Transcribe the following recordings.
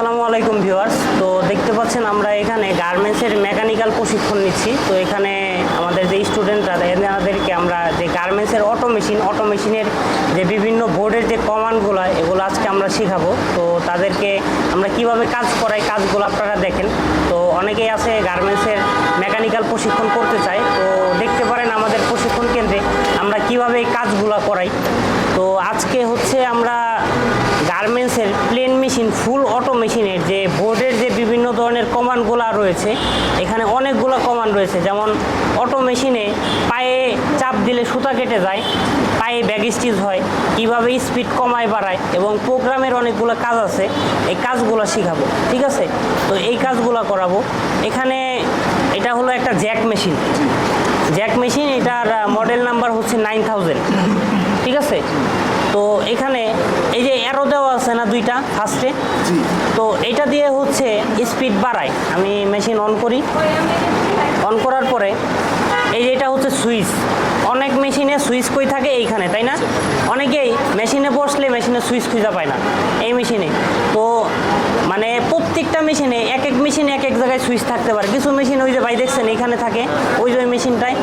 আসসালামু আলাইকুম ভিউয়ার্স। তো দেখতে পাচ্ছেন আমরা এখানে গার্মেন্টসের মেকানিক্যাল প্রশিক্ষণ নিচ্ছি। তো এখানে আমাদের যে স্টুডেন্টরা এনাদেরকে আমরা যে গার্মেন্টসের অটো মেশিন অটো মেশিনের যে বিভিন্ন বোর্ডের যে কমান্ডগুলো এগুলো আজকে আমরা শেখাবো। তো তাদেরকে আমরা কীভাবে কাজ করাই, কাজগুলো আপনারা দেখেন। তো অনেকেই আছে গার্মেন্টসের মেকানিক্যাল প্রশিক্ষণ করতে চায়। তো দেখতে পারেন আমাদের প্রশিক্ষণ কেন্দ্রে আমরা কীভাবে এই কাজগুলো করাই। তো আজকে হচ্ছে আমরা গার্মেন্টসের প্লেন মেশিন ফুল অটো মেশিনের যে বোর্ডের যে বিভিন্ন ধরনের কমান্ডগুলো রয়েছে, এখানে অনেকগুলো কমান্ড রয়েছে। যেমন অটো মেশিনে পায়ে চাপ দিলে সুতা কেটে যায়, পায়ে ব্যাগ স্টিচ হয়, কীভাবে স্পিড কমায় বাড়ায় এবং প্রোগ্রামের অনেকগুলো কাজ আছে, এই কাজগুলো শেখাবো, ঠিক আছে? তো এই কাজগুলো করাবো। এখানে এটা হলো একটা জ্যাক মেশিন জ্যাক মেশিন এটার মডেল নাম্বার হচ্ছে নাইন থাউজেন্ড ঠিক আছে তো এখানে এই যে অ্যারো দেওয়া আছে না দুইটা ফার্স্টে তো এটা দিয়ে হচ্ছে স্পিড বাড়ায়। আমি মেশিন অন করি। অন করার পরে এই যে এটা হচ্ছে সুইচ অনেক মেশিনে সুইচ কই থাকে এইখানে, তাই না? অনেকেই মেশিনে বসলে মেশিনে সুইচ খুঁজে পায় না এই মেশিনে। তো মানে প্রত্যেকটা মেশিনে এক এক মেশিনে এক এক জায়গায় সুইচ থাকতে পারে। কিছু মেশিন ওই যে ভাই দেখছেন এখানে থাকে, ওই যে ওই মেশিনটায়।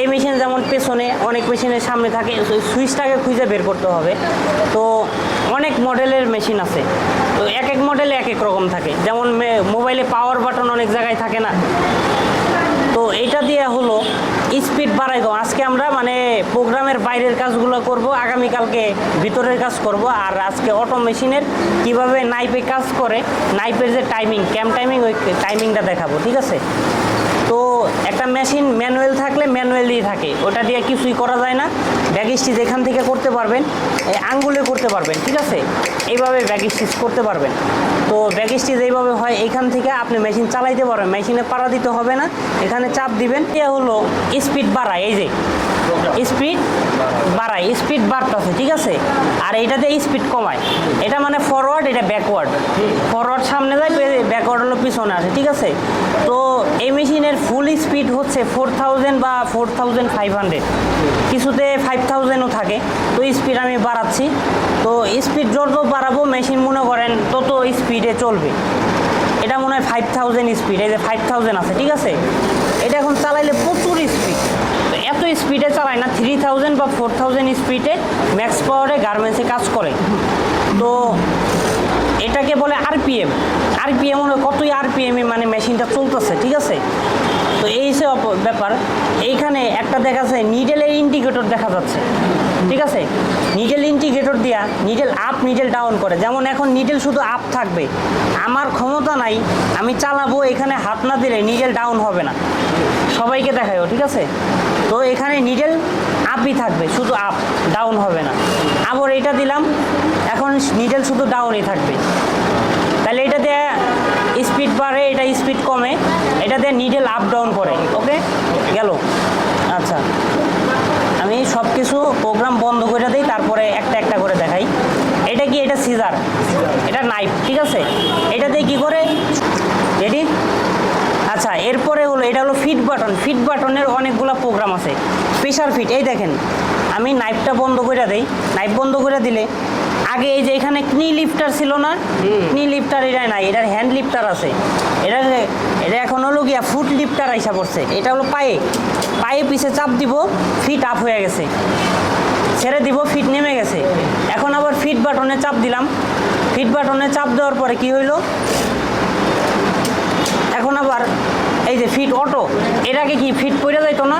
এই মেশিন যেমন পেছনে অনেক মেশিনের সামনে থাকে সুইচটাকে খুঁজে বের করতে হবে। তো অনেক মডেলের মেশিন আছে। তো এক এক মডেলে এক এক রকম থাকে। যেমন মোবাইলে পাওয়ার বাটন অনেক জায়গায় থাকে না। তো এটা দিয়ে হলো স্পিড বাড়াই দেবো আজকে আমরা মানে প্রোগ্রামের বাইরের কাজগুলো করব, আগামীকালকে ভিতরের কাজ করব, আর আজকে অটো মেশিনের কীভাবে নাইপে কাজ করে নাইপের যে টাইমিং ক্যাম্প টাইমিং ওই টাইমিংটা দেখাবো, ঠিক আছে? তো একটা মেশিন ম্যানুয়াল থাকলে থাকে, ওটা দিয়ে কিছুই করা যায় না। ব্যাগ স্টিচ এখান থেকে করতে পারবেন আঙ্গুলে করতে পারবেন, ঠিক আছে? এইভাবে ব্যাগ স্টিচ করতে পারবেন। তো ব্যাগ স্টিচ এইভাবে হয়, এখান থেকে আপনি মেশিন চালাইতে পারবেন মেশিনে পাড়া দিতে হবে না, এখানে চাপ দিবেন। এ হলো স্পিড বাড়ায়, এই যে। স্পিড বাড়ায়, স্পিড বাড়তেছে, ঠিক আছে? আর এইটাতে স্পিড কমায়। এটা মানে ফরওয়ার্ড এটা ব্যাকওয়ার্ড ফরওয়ার্ড সামনে যায় ব্যাকওয়ার্ড হলো পিছনে আসে, ঠিক আছে? তো এই মেশিনের ফুল স্পিড হচ্ছে ফোর থাউজেন্ড বা ফোর থাউজেন্ড ফাইভ হান্ড্রেড কিছুতে ফাইভ থাউজেন্ডও থাকে, তো স্পিড আমি বাড়াচ্ছি। তো স্পিড যত বাড়াবো মেশিন মনে করেন তত স্পিডে চলবে। এটা মনে হয় ফাইভ থাউজেন্ড স্পিড এই যে ফাইভ থাউজেন্ড আছে, ঠিক আছে? এটা এখন চালাইলে প্রচুর স্পিড তো এত স্পিডে চালায় না থ্রি থাউজেন্ড বা ফোর থাউজেন্ড স্পিডে ম্যাক্স পাওয়ারে গার্মেন্টসে কাজ করে। তো এটাকে বলে আরপিএম আরপিএম হলো কতই আরপিএমে মানে মেশিনটা চলতেছে, ঠিক আছে? ব্যাপার, এইখানে একটা দেখা যাচ্ছে নিডেলের ইন্ডিকেটর দেখা যাচ্ছে। ঠিক আছে? নিডেল ইন্ডিকেটর দিয়া নিডেল আপ নিডেল ডাউন করে। যেমন এখন নিডেল শুধু আপ থাকবে। আমার ক্ষমতা নাই, আমি চালাবো, এখানে হাত না দিলে নিডেল ডাউন হবে না। সবাইকে দেখায়ও, ঠিক আছে? তো এখানে নিডেল আপই থাকবে, শুধু আপ ডাউন হবে না। আবার এটা দিলাম, এখন নিডেল শুধু ডাউনই থাকবে। তাহলে এটা দেয়া স্পিড বাড়ে, এটা স্পিড কমে। দিয়ে নিডেল আপ ডাউন করে ওকে গেল। আচ্ছা। আমি সব কিছু প্রোগ্রাম বন্ধ করে দিই, তারপরে একটা একটা করে দেখাই। এটা কি? এটা সিজার এটা নাইফ ঠিক আছে? এটা দিয়ে কী করে? রেডি আচ্ছা এরপরে হলো, এটা হলো ফিট বাটন ফিট বাটনের অনেকগুলো প্রোগ্রাম আছে। প্রেশার ফিট এই দেখেন। আমি নাইফটা বন্ধ করে দিই। নাইফ বন্ধ করে দিলে আগে এই যে এখানে কনি লিফটার ছিল না কনি লিফটার এটা নাই এটার হ্যান্ড লিফটার আছে। এটা এটা এখন হলো গিয়া ফুট লিফটার আইসা পড়ছে। এটা হলো পায়ে। পায়ে পিছে চাপ দিব ফিট আপ হয়ে গেছে। ছেড়ে দিব ফিট নেমে গেছে। এখন আবার ফিট বাটনে চাপ দিলাম। ফিট বাটনে চাপ দেওয়ার পরে কি হইল? এখন আবার এই যে ফিট অটো এটাকে কি ফিট পড়ে যাইতো না?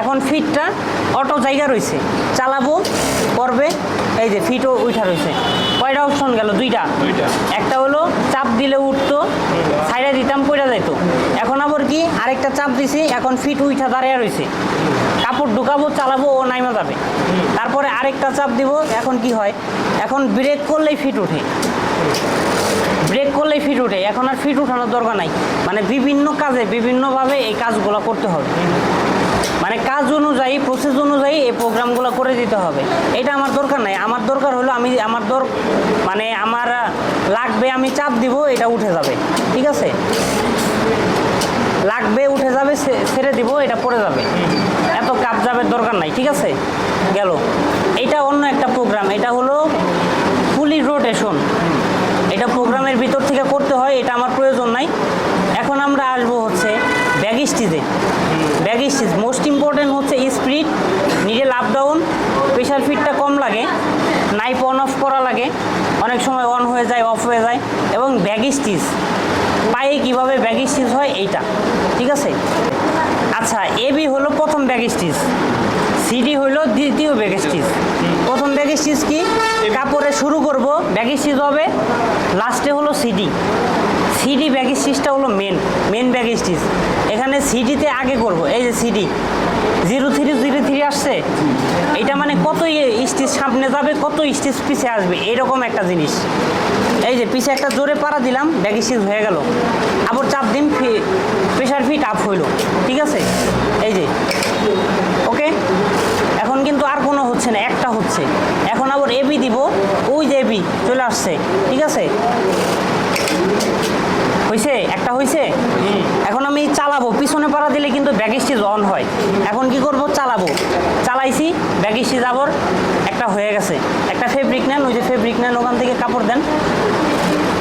এখন ফিটটা অটো জায়গা রয়েছে চালাবো করবে এই যে ফিটও উঠা রয়েছে। কয়টা অপশন গেল? দুইটা। দুইটা। একটা হলো চাপ দিলে উঠতো সাইডে দিতাম পড়ে যাইতো। এখন আবার কি? আরেকটা চাপ দিছি এখন ফিট উঠা দাঁড়িয়ে রয়েছে কাপড় ঢুকাবো চালাবো ও নাইমা যাবে। তারপরে আরেকটা চাপ দিব এখন কি হয়? এখন ব্রেক করলেই ফিট ওঠে ব্রেক করলেই ফিট উঠে। এখন আর ফিট উঠানোর দরকার নাই। মানে বিভিন্ন কাজে বিভিন্নভাবে এই কাজগুলো করতে হবে। মানে কাজ অনুযায়ী প্রসেস অনুযায়ী এই প্রোগ্রামগুলো করে দিতে হবে। এটা আমার দরকার নাই। আমার দরকার হলো আমি, আমার দর মানে আমার লাগবে আমি চাপ দিব, এটা উঠে যাবে। ঠিক আছে? লাগবে, উঠে যাবে ছেড়ে দিব, এটা পড়ে যাবে। এত কাপ যাবে দরকার নাই, ঠিক আছে? গেল। এটা অন্য একটা প্রোগ্রাম এটা হলো ফুলি রোটেশন এটা প্রোগ্রামের ভিতর থেকে করতে হয় ডিসিস মোস্ট ইম্পর্টেন্ট হচ্ছে স্প্রিড নিজে লাভ ডাউন প্রেশার ফিটটা কম লাগে নাইফ অন অফ করা লাগে, অনেক সময় অন হয়ে যায় অফ হয়ে যায়, এবং ব্যাগ স্টিচ পায়ে কীভাবে ব্যাগ স্টিচ হয় এইটা, ঠিক আছে? আচ্ছা এ বি হলো প্রথম ব্যাগ স্টিচ সিডি হলো দ্বিতীয় ব্যাগ স্টিচ প্রথম ব্যাগ স্টিচ কি? কাপড়ে শুরু করব ব্যাগ স্টিচ হবে লাস্টে হলো সিডি সিডি ব্যাগ স্টিচটা হলো মেন মেন ব্যাগ স্টিচ এখানে সিডিতে আগে করব, এই যে CD zero three zero three আসছে? এটা মানে কত স্টিচ সামনে যাবে, কত স্টিচ পিছে আসবে, এইরকম একটা জিনিস। এই যে পিছে একটা জোরে পাড়া দিলাম ব্যাগ স্টিচ হয়ে গেল। আবার চাপ দিন প্রেশার ফিট আপ হইল, ঠিক আছে? এই যে ওকে এখন কিন্তু আর কোনো হচ্ছে না, একটা হচ্ছে। এখন আবার এবি দিব, ওই যে এবি চলে আসছে, ঠিক আছে? হয়েছে একটা হয়েছে এখন আমি চালাবো। পিছনে পাড়া দিলে কিন্তু ব্যাগ স্টিচ অন হয়। এখন কি করব? চালাবো। চালাইছি ব্যাগ স্টিচ আবার একটা হয়ে গেছে। একটা ফেব্রিক নেন ওই যে ফেব্রিক নেন ওখান থেকে কাপড় দেন।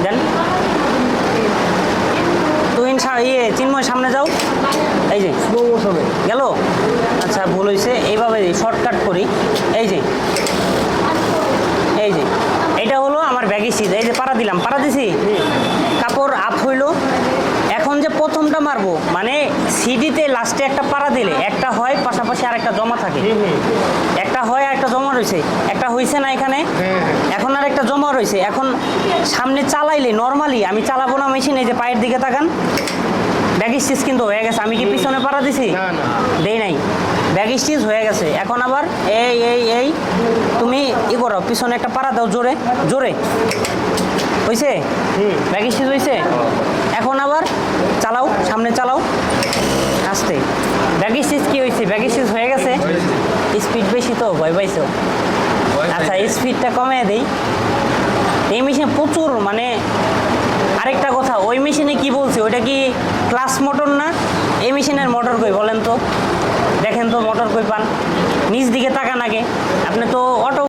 দেন। তুই ইয়ে চিন্ময় সামনে যাও। এই যে। গেল? আচ্ছা ভুল হয়েছে এইভাবে শর্টকাট করি। এই যে। এই যে। এটা হলো আমার ব্যাগি সিজ এই যে পাড়া দিলাম। পাড়া দিছি? কাপড় আপ হইল। এখন যে প্রথমটা মারবো মানে সিডিতে লাস্টে একটা পাড়া দিলে একটা হয় পাশাপাশি আর একটা জমা থাকে। একটা হয় আর একটা জমা রয়েছে। একটা হয়েছে না এখানে। হ্যাঁ, হ্যাঁ। এখন আর একটা জমা রয়েছে। এখন সামনে চালাইলে নর্মালি আমি চালাবো না মেশিন এই যে পায়ের দিকে তাকান। ব্যাগ স্টিচ কিন্তু হয়ে গেছে। আমি কি পিছনে পাড়া দিছি। দেই নাই। ব্যাগ স্টিচ হয়ে গেছে। এখন আবার এই এই এই তুমি ই করো পিছনে একটা পাড়া দাও জোরে জোরে। হয়েছে ব্যাগ স্টিচ হয়েছে এখন আবার চালাও সামনে চালাও। আসতে। ব্যাগ স্টিচ কি হয়েছে ব্যাগ স্টিচ হয়ে গেছে? স্পিড বেশি তো ভয় পাইছো? আচ্ছা স্পিডটা কমে দেই। এই মেশিনে প্রচুর মানে আরেকটা কথা ওই মেশিনে কি বলছে? ওইটা কি ক্লাস মোটর না? এই মেশিনের মোটর কই বলেন তো। দেখেন তো মোটর কই পান। নিচ দিকে তাকান আগে। আপনি তো অটো